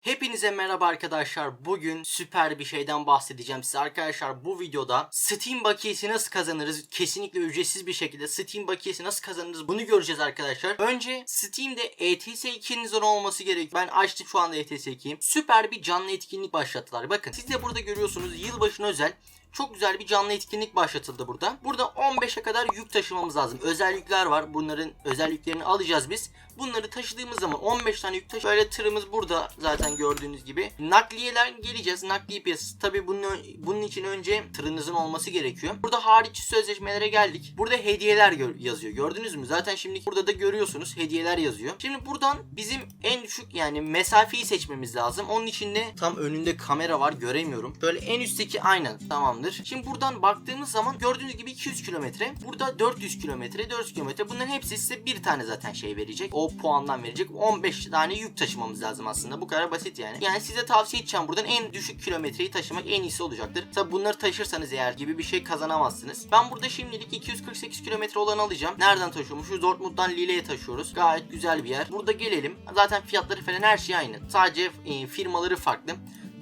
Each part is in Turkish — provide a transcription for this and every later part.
Hepinize merhaba arkadaşlar. Bugün süper bir şeyden bahsedeceğim size. Arkadaşlar bu videoda Steam bakiyesi nasıl kazanırız? Kesinlikle ücretsiz bir şekilde Steam bakiyesi nasıl kazanırız? Bunu göreceğiz arkadaşlar. Önce Steam'de ETS 2'nizin olması gerekiyor. Ben açtım şu anda ETS 2'yi. Süper bir canlı etkinlik başlattılar. Bakın siz de burada görüyorsunuz yılbaşına özel çok güzel bir canlı etkinlik başlatıldı burada. Burada 15'e kadar yük taşımamız lazım. Özel yükler var. Bunların özel yüklerini alacağız biz. Bunları taşıdığımız zaman 15 tane yük taşı. Böyle tırımız burada zaten gördüğünüz gibi. Nakliyeler geleceğiz. Nakliye piyasası. Tabi bunun, bunun için önce tırınızın olması gerekiyor. Burada hariç sözleşmelere geldik. Burada hediyeler yazıyor. Gördünüz mü? Zaten şimdi burada da görüyorsunuz. Hediyeler yazıyor. Şimdi buradan bizim en düşük yani mesafeyi seçmemiz lazım. Onun için de tam önünde kamera var. Göremiyorum. Böyle en üstteki aynen tamamdır. Şimdi buradan baktığımız zaman gördüğünüz gibi 200 kilometre. Burada 400 kilometre, 400 kilometre. Bunların hepsi size bir tane zaten şey verecek. O puandan verecek. 15 tane yük taşımamız lazım aslında. Bu kadar basit yani. Yani size tavsiye edeceğim buradan en düşük kilometreyi taşımak en iyisi olacaktır. Tabi bunları taşırsanız eğer gibi bir şey kazanamazsınız. Ben burada şimdilik 248 kilometre olanı alacağım. Nereden taşıyormuşuz? Dortmund'dan Lille'ye taşıyoruz. Gayet güzel bir yer. Burada gelelim. Zaten fiyatları falan her şey aynı. Sadece e, firmaları farklı.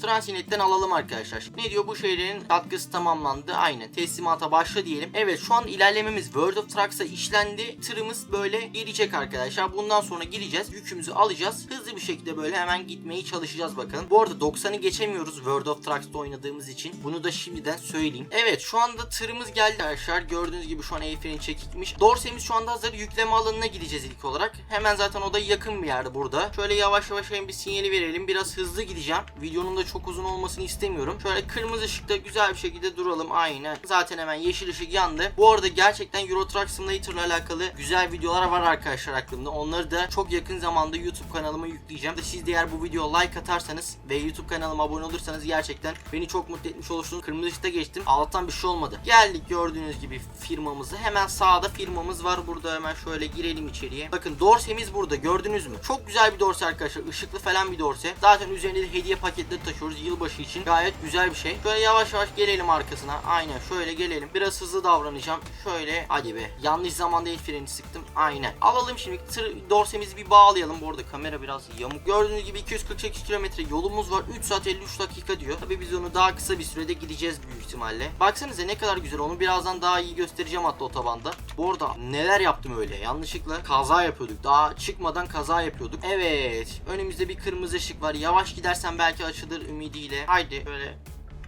Transinet'ten alalım arkadaşlar. Ne diyor bu şeylerin katkısı tamamlandı. Aynen teslimata başla diyelim. Evet şu an ilerlememiz World of Trucks'a işlendi. Tırımız böyle gelecek arkadaşlar. Bundan sonra gireceğiz. Yükümüzü alacağız. Hızlı bir şekilde böyle hemen gitmeye çalışacağız bakalım. Bu arada 90'ı geçemiyoruz World of Trucks'ta oynadığımız için. Bunu da şimdiden söyleyeyim. Evet şu anda tırımız geldi arkadaşlar. Gördüğünüz gibi şu an el freni çekikmiş. Dorse'miz şu anda hazır. Yükleme alanına gideceğiz ilk olarak. Hemen zaten o da yakın bir yerde burada. Şöyle yavaş yavaş hem bir sinyali verelim. Biraz hızlı gideceğim. Videonun da çok uzun olmasını istemiyorum. Şöyle kırmızı ışıkta güzel bir şekilde duralım. Aynen. Zaten hemen yeşil ışık yandı. Bu arada gerçekten Euro Truck Simulator ile alakalı güzel videolar var arkadaşlar aklımda. Onları da çok yakın zamanda YouTube kanalıma yükleyeceğim. Siz de eğer bu videoya like atarsanız ve YouTube kanalıma abone olursanız gerçekten beni çok mutlu etmiş olursunuz. Kırmızı ışıkta geçtim. Allah'tan bir şey olmadı. Geldik gördüğünüz gibi firmamızı. Hemen sağda firmamız var. Burada hemen şöyle girelim içeriye. Bakın dorsemiz burada gördünüz mü? Çok güzel bir dorse arkadaşlar. Işıklı falan bir dorse. Zaten üzerinde de hediye paketleri taşıyoruz yılbaşı için. Gayet güzel bir şey. Şöyle yavaş yavaş gelelim arkasına. Aynen şöyle gelelim. Biraz hızlı davranacağım. Şöyle hadi be. Yanlış zamanda el freni sıktım. Aynen. Alalım şimdi tır dorsemizi bir bağlayalım. Bu arada kamera biraz yamuk. Gördüğünüz gibi 248 kilometre yolumuz var. 3 saat 53 dakika diyor. Tabii biz onu daha kısa bir sürede gideceğiz büyük ihtimalle. Baksanıza ne kadar güzel. Onu birazdan daha iyi göstereceğim hatta otobanda. Bu arada neler yaptım öyle. Yanlışlıkla kaza yapıyorduk. Daha çıkmadan kaza yapıyorduk. Evet. Önümüzde bir kırmızı ışık var. Yavaş gidersen belki açılır ümidiyle. Haydi böyle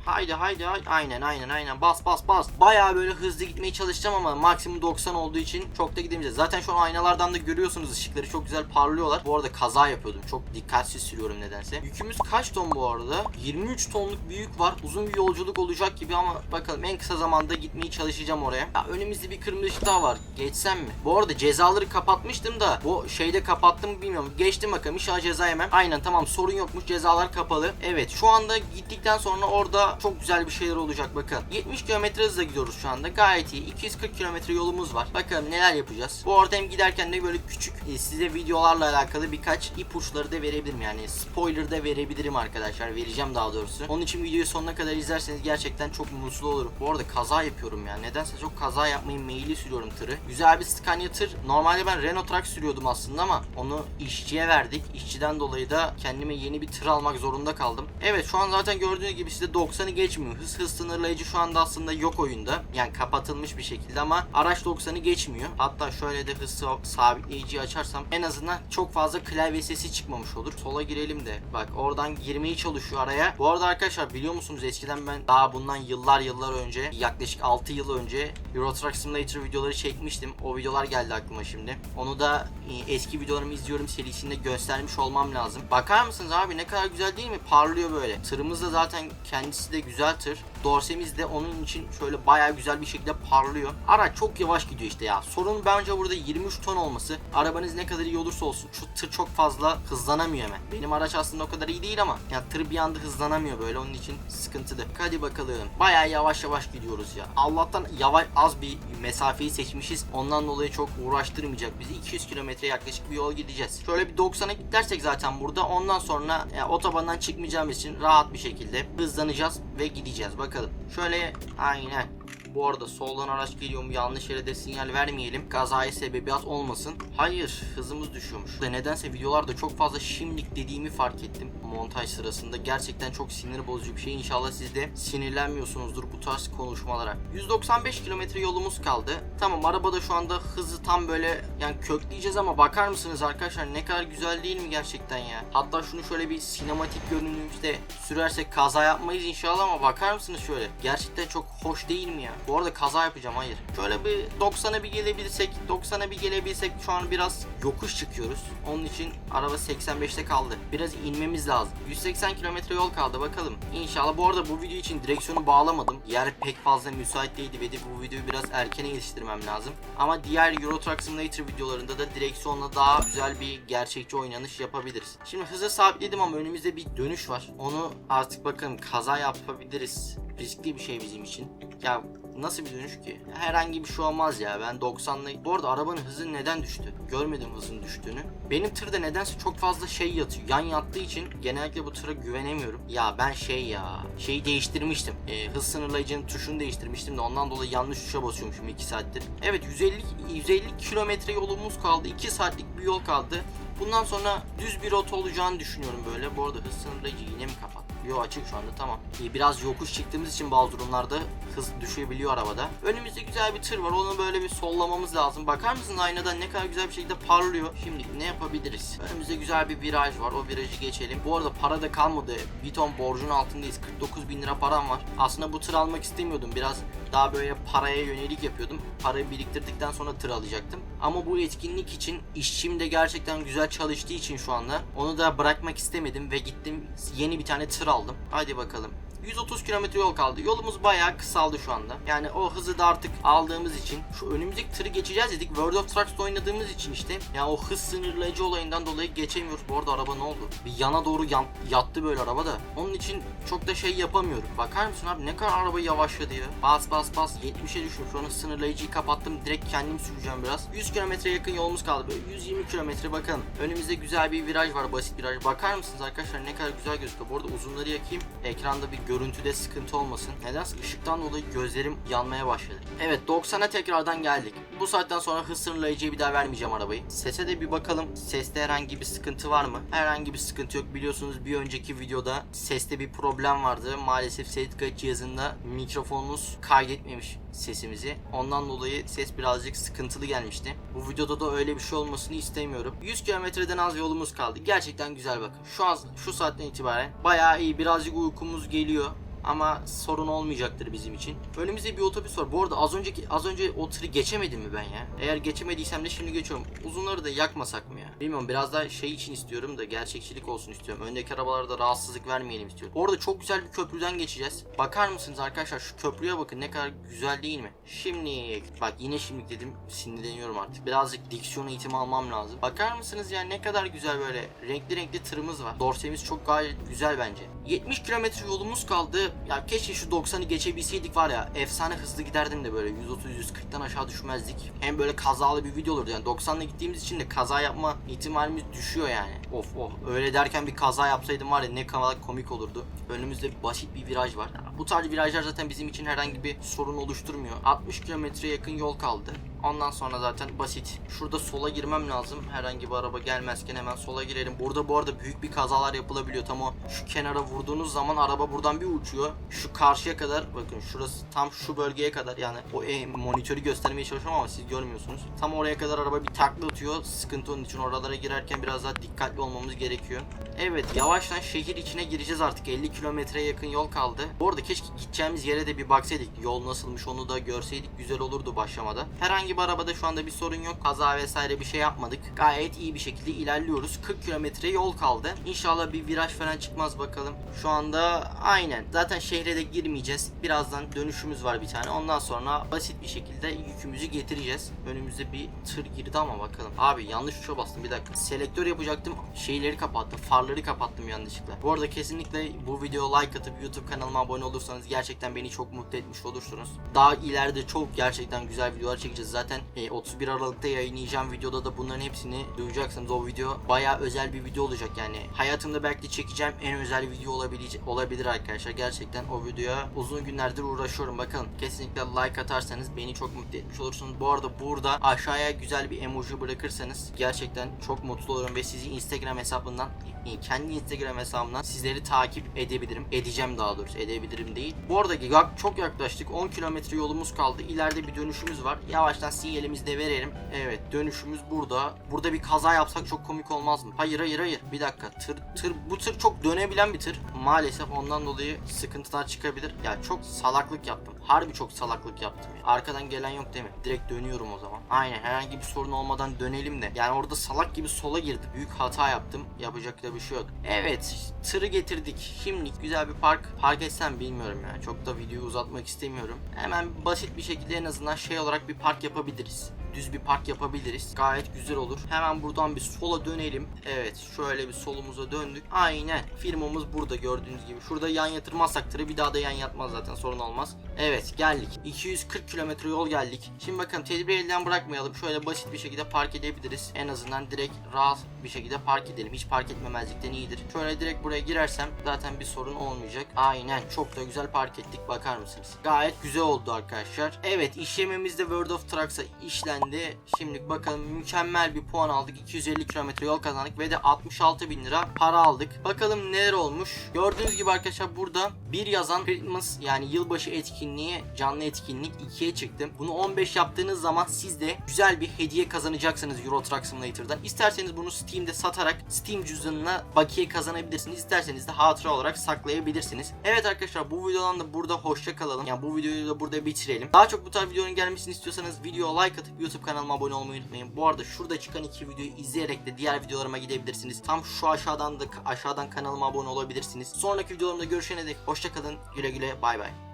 Haydi haydi haydi. Aynen aynen aynen. Bas bas bas. Bayağı böyle hızlı gitmeye çalışacağım ama maksimum 90 olduğu için çok da gidemeyeceğiz. Zaten şu an aynalardan da görüyorsunuz ışıkları çok güzel parlıyorlar. Bu arada kaza yapıyordum. Çok dikkatsiz sürüyorum nedense. Yükümüz kaç ton bu arada? 23 tonluk bir yük var. Uzun bir yolculuk olacak gibi ama bakalım en kısa zamanda gitmeye çalışacağım oraya. Ya önümüzde bir kırmızı ışık daha var. Geçsem mi? Bu arada cezaları kapatmıştım da bu şeyde kapattım bilmiyorum. Geçtim bakalım inşallah ceza yemem. Aynen tamam sorun yokmuş cezalar kapalı. Evet şu anda gittikten sonra orada çok güzel bir şeyler olacak bakın. 70 km hızla gidiyoruz şu anda. Gayet iyi. 240 km yolumuz var. Bakalım neler yapacağız. Bu arada hem giderken de böyle küçük e, size videolarla alakalı birkaç ipuçları da verebilirim. Yani spoiler da verebilirim arkadaşlar. Vereceğim daha doğrusu. Onun için videoyu sonuna kadar izlerseniz gerçekten çok mutlu olurum. Bu arada kaza yapıyorum yani. Nedense çok kaza yapmayı meyilli sürüyorum tırı. Güzel bir Scania tır. Normalde ben Renault Truck sürüyordum aslında ama onu işçiye verdik. İşçiden dolayı da kendime yeni bir tır almak zorunda kaldım. Evet şu an zaten gördüğünüz gibi size 90'ı geçmiyor. Hız hız sınırlayıcı şu anda aslında yok oyunda. Yani kapatılmış bir şekilde ama araç 90'ı geçmiyor. Hatta şöyle de hız sa- sabitleyiciyi açarsam en azından çok fazla klavye sesi çıkmamış olur. Sola girelim de bak oradan girmeye çalışıyor araya. Bu arada arkadaşlar biliyor musunuz eskiden ben daha bundan yıllar yıllar önce yaklaşık 6 yıl önce Euro Truck Simulator videoları çekmiştim. O videolar geldi aklıma şimdi. Onu da e, eski videolarımı izliyorum serisinde göstermiş olmam lazım. Bakar mısınız abi ne kadar güzel değil mi? Parlıyor böyle. Tırımız da zaten kendisi de güzel tır. Dorsemiz de onun için şöyle bayağı güzel bir şekilde parlıyor. Araç çok yavaş gidiyor işte ya. Sorun bence burada 23 ton olması. Arabanız ne kadar iyi olursa olsun şu tır çok fazla hızlanamıyor hemen. Benim araç aslında o kadar iyi değil ama ya tır bir anda hızlanamıyor böyle onun için sıkıntılı. Hadi bakalım. Bayağı yavaş yavaş gidiyoruz ya. Allah'tan yavaş az bir mesafeyi seçmişiz. Ondan dolayı çok uğraştırmayacak bizi. 200 kilometre yaklaşık bir yol gideceğiz. Şöyle bir 90'a gidersek zaten burada ondan sonra ya, otobandan çıkmayacağımız için rahat bir şekilde hızlanacağız ve gideceğiz. Bakalım. Şöyle aynen. Bu arada soldan araç geliyor mu yanlış yere de sinyal vermeyelim. Kazaya sebebiyet olmasın. Hayır hızımız düşüyormuş. Ve nedense videolarda çok fazla şimdilik dediğimi fark ettim. Montaj sırasında gerçekten çok sinir bozucu bir şey. İnşallah siz de sinirlenmiyorsunuzdur bu tarz konuşmalara. 195 kilometre yolumuz kaldı. Tamam arabada şu anda hızı tam böyle yani kökleyeceğiz ama bakar mısınız arkadaşlar ne kadar güzel değil mi gerçekten ya? Hatta şunu şöyle bir sinematik görünümümüzde sürersek kaza yapmayız inşallah ama bakar mısınız şöyle? Gerçekten çok hoş değil mi ya? Bu arada kaza yapacağım hayır. Şöyle bir 90'a bir gelebilsek, 90'a bir gelebilsek şu an biraz yokuş çıkıyoruz. Onun için araba 85'te kaldı. Biraz inmemiz lazım. 180 kilometre yol kaldı bakalım. İnşallah bu arada bu video için direksiyonu bağlamadım. Yer pek fazla müsait değildi ve de bu videoyu biraz erkene yetiştirmem lazım. Ama diğer Euro Truck Simulator videolarında da direksiyonla daha güzel bir gerçekçi oynanış yapabiliriz. Şimdi hızı sabitledim ama önümüzde bir dönüş var. Onu artık bakalım kaza yapabiliriz. Riskli bir şey bizim için. Ya nasıl bir dönüş ki? Herhangi bir şey olmaz ya. Ben 90'la... Bu arada arabanın hızı neden düştü? Görmedim hızın düştüğünü. Benim tırda nedense çok fazla şey yatıyor. Yan yattığı için genellikle bu tıra güvenemiyorum. Ya ben şey ya... Şeyi değiştirmiştim. Ee, hız sınırlayıcının tuşunu değiştirmiştim de ondan dolayı yanlış tuşa basıyormuşum 2 saattir. Evet 150 150 kilometre yolumuz kaldı. 2 saatlik bir yol kaldı. Bundan sonra düz bir rota olacağını düşünüyorum böyle. Bu arada hız sınırlayıcı yine mi kapat? Yo açık şu anda tamam. Ee, Biraz yokuş çıktığımız için bazı durumlarda hız düşebiliyor arabada. Önümüzde güzel bir tır var. Onu böyle bir sollamamız lazım. Bakar mısın aynadan ne kadar güzel bir şekilde parlıyor. Şimdi ne yapabiliriz? Önümüzde güzel bir viraj var. O virajı geçelim. Bu arada para da kalmadı. Bir ton borcun altındayız. 49 bin lira param var. Aslında bu tır almak istemiyordum. Biraz daha böyle paraya yönelik yapıyordum. Parayı biriktirdikten sonra tır alacaktım. Ama bu etkinlik için işçim de gerçekten güzel çalıştığı için şu anda onu da bırakmak istemedim ve gittim yeni bir tane tır aldım. Hadi bakalım. 130 kilometre yol kaldı. Yolumuz bayağı kısaldı şu anda. Yani o hızı da artık aldığımız için şu önümüzdeki tırı geçeceğiz dedik. World of Trucks'ta oynadığımız için işte yani o hız sınırlayıcı olayından dolayı geçemiyoruz. Bu arada araba ne oldu? Bir yana doğru yan, yattı böyle araba da. Onun için çok da şey yapamıyorum. Bakar mısın abi ne kadar araba yavaşladı ya. Bas bas bas 70'e düştüm. Şu an sınırlayıcıyı kapattım. Direkt kendim süreceğim biraz. 100 kilometre yakın yolumuz kaldı. Böyle 120 kilometre bakalım. Önümüzde güzel bir viraj var. Basit viraj. Bakar mısınız arkadaşlar ne kadar güzel gözüküyor. Bu arada uzunları yakayım. Ekranda bir görüntüde sıkıntı olmasın. Nedense ışıktan dolayı gözlerim yanmaya başladı. Evet 90'a tekrardan geldik. Bu saatten sonra hız sınırlayıcıya bir daha vermeyeceğim arabayı. Sese de bir bakalım. Seste herhangi bir sıkıntı var mı? Herhangi bir sıkıntı yok. Biliyorsunuz bir önceki videoda seste bir problem vardı. Maalesef ses kayıt cihazında mikrofonumuz kaydetmemiş sesimizi. Ondan dolayı ses birazcık sıkıntılı gelmişti. Bu videoda da öyle bir şey olmasını istemiyorum. 100 kilometreden az yolumuz kaldı. Gerçekten güzel bakın. Şu an şu saatten itibaren bayağı iyi. Birazcık uykumuz geliyor ama sorun olmayacaktır bizim için. Önümüzde bir otobüs var. Bu arada az önceki az önce o tırı geçemedim mi ben ya? Eğer geçemediysem de şimdi geçiyorum. Uzunları da yakmasak mı ya? Bilmiyorum biraz daha şey için istiyorum da gerçekçilik olsun istiyorum. Öndeki arabalarda rahatsızlık vermeyelim istiyorum. Orada çok güzel bir köprüden geçeceğiz. Bakar mısınız arkadaşlar şu köprüye bakın ne kadar güzel değil mi? Şimdi bak yine şimdi dedim sinirleniyorum artık. Birazcık diksiyon eğitimi almam lazım. Bakar mısınız ya ne kadar güzel böyle renkli renkli tırımız var. Dorsemiz çok gayet güzel bence. 70 kilometre yolumuz kaldı. Ya keşke şu 90'ı geçebilseydik var ya efsane hızlı giderdim de böyle 130-140'tan aşağı düşmezdik. Hem böyle kazalı bir video olurdu yani 90'la gittiğimiz için de kaza yapma ihtimalimiz düşüyor yani. Of of öyle derken bir kaza yapsaydım var ya ne kadar komik olurdu. Önümüzde basit bir viraj var. Bu tarz virajlar zaten bizim için herhangi bir sorun oluşturmuyor. 60 kilometre yakın yol kaldı. Ondan sonra zaten basit. Şurada sola girmem lazım. Herhangi bir araba gelmezken hemen sola girelim. Burada bu arada büyük bir kazalar yapılabiliyor. Tam o şu kenara vurduğunuz zaman araba buradan bir uçuyor. Şu karşıya kadar bakın şurası tam şu bölgeye kadar yani o e, monitörü göstermeye çalışıyorum ama siz görmüyorsunuz. Tam oraya kadar araba bir takla atıyor. Sıkıntı onun için oralara girerken biraz daha dikkatli olmamız gerekiyor. Evet yavaştan şehir içine gireceğiz artık. 50 kilometreye yakın yol kaldı. Bu arada keşke gideceğimiz yere de bir baksaydık. Yol nasılmış onu da görseydik güzel olurdu başlamada. Herhangi bir arabada şu anda bir sorun yok. Kaza vesaire bir şey yapmadık. Gayet iyi bir şekilde ilerliyoruz. 40 kilometre yol kaldı. İnşallah bir viraj falan çıkmaz bakalım. Şu anda aynen. Zaten şehre de girmeyeceğiz. Birazdan dönüşümüz var bir tane. Ondan sonra basit bir şekilde yükümüzü getireceğiz. Önümüzde bir tır girdi ama bakalım. Abi yanlış tuşa bastım bir dakika. Selektör yapacaktım. Şeyleri kapattım. Farları kapattım yanlışlıkla. Bu arada kesinlikle bu videoya like atıp YouTube kanalıma abone olursanız gerçekten beni çok mutlu etmiş olursunuz. Daha ileride çok gerçekten güzel videolar çekeceğiz. Zaten Zaten e, 31 Aralık'ta yayınlayacağım videoda da bunların hepsini duyacaksınız. O video bayağı özel bir video olacak yani. Hayatımda belki çekeceğim en özel video olabilecek olabilir arkadaşlar. Gerçekten o videoya uzun günlerdir uğraşıyorum. Bakın kesinlikle like atarsanız beni çok mutlu etmiş olursunuz. Bu arada burada aşağıya güzel bir emoji bırakırsanız gerçekten çok mutlu olurum ve sizi Instagram hesabından e, kendi Instagram hesabımdan sizleri takip edebilirim. Edeceğim daha doğrusu. Edebilirim değil. Bu arada çok yaklaştık. 10 kilometre yolumuz kaldı. İleride bir dönüşümüz var. Yavaştan sinyalimizi de verelim. Evet dönüşümüz burada. Burada bir kaza yapsak çok komik olmaz mı? Hayır hayır hayır. Bir dakika. Tır tır bu tır çok dönebilen bir tır. Maalesef ondan dolayı sıkıntılar çıkabilir. Ya çok salaklık yaptım. Harbi çok salaklık yaptım. ya. Arkadan gelen yok değil mi? Direkt dönüyorum o zaman. Aynen herhangi bir sorun olmadan dönelim de. Yani orada salak gibi sola girdi. Büyük hata yaptım. Yapacak da bir şey yok. Evet tırı getirdik. Şimdi güzel bir park. Park etsem bilmiyorum ya. Çok da videoyu uzatmak istemiyorum. Hemen basit bir şekilde en azından şey olarak bir park yapabiliriz düz bir park yapabiliriz. Gayet güzel olur. Hemen buradan bir sola dönelim. Evet şöyle bir solumuza döndük. Aynen firmamız burada gördüğünüz gibi. Şurada yan yatırmazsak tırı bir daha da yan yatmaz zaten sorun olmaz. Evet geldik. 240 kilometre yol geldik. Şimdi bakın tedbiri elden bırakmayalım. Şöyle basit bir şekilde park edebiliriz. En azından direkt rahat bir şekilde park edelim. Hiç park etmemezlikten iyidir. Şöyle direkt buraya girersem zaten bir sorun olmayacak. Aynen çok da güzel park ettik bakar mısınız? Gayet güzel oldu arkadaşlar. Evet işlemimiz de World of Trucks'a işlendi. Şimdi bakalım mükemmel bir puan aldık. 250 kilometre yol kazandık ve de 66 bin lira para aldık. Bakalım neler olmuş. Gördüğünüz gibi arkadaşlar burada bir yazan Christmas yani yılbaşı etkinliği canlı etkinlik 2'ye çıktı. Bunu 15 yaptığınız zaman siz de güzel bir hediye kazanacaksınız Euro Truck Simulator'dan. İsterseniz bunu Steam'de satarak Steam cüzdanına bakiye kazanabilirsiniz. İsterseniz de hatıra olarak saklayabilirsiniz. Evet arkadaşlar bu videodan da burada hoşça kalalım. Yani bu videoyu da burada bitirelim. Daha çok bu tarz videonun gelmesini istiyorsanız videoya like atıp YouTube kanalıma abone olmayı unutmayın. Bu arada şurada çıkan iki videoyu izleyerek de diğer videolarıma gidebilirsiniz. Tam şu aşağıdan da aşağıdan kanalıma abone olabilirsiniz. Sonraki videolarımda görüşene dek hoşça kalın. Güle güle bay bay.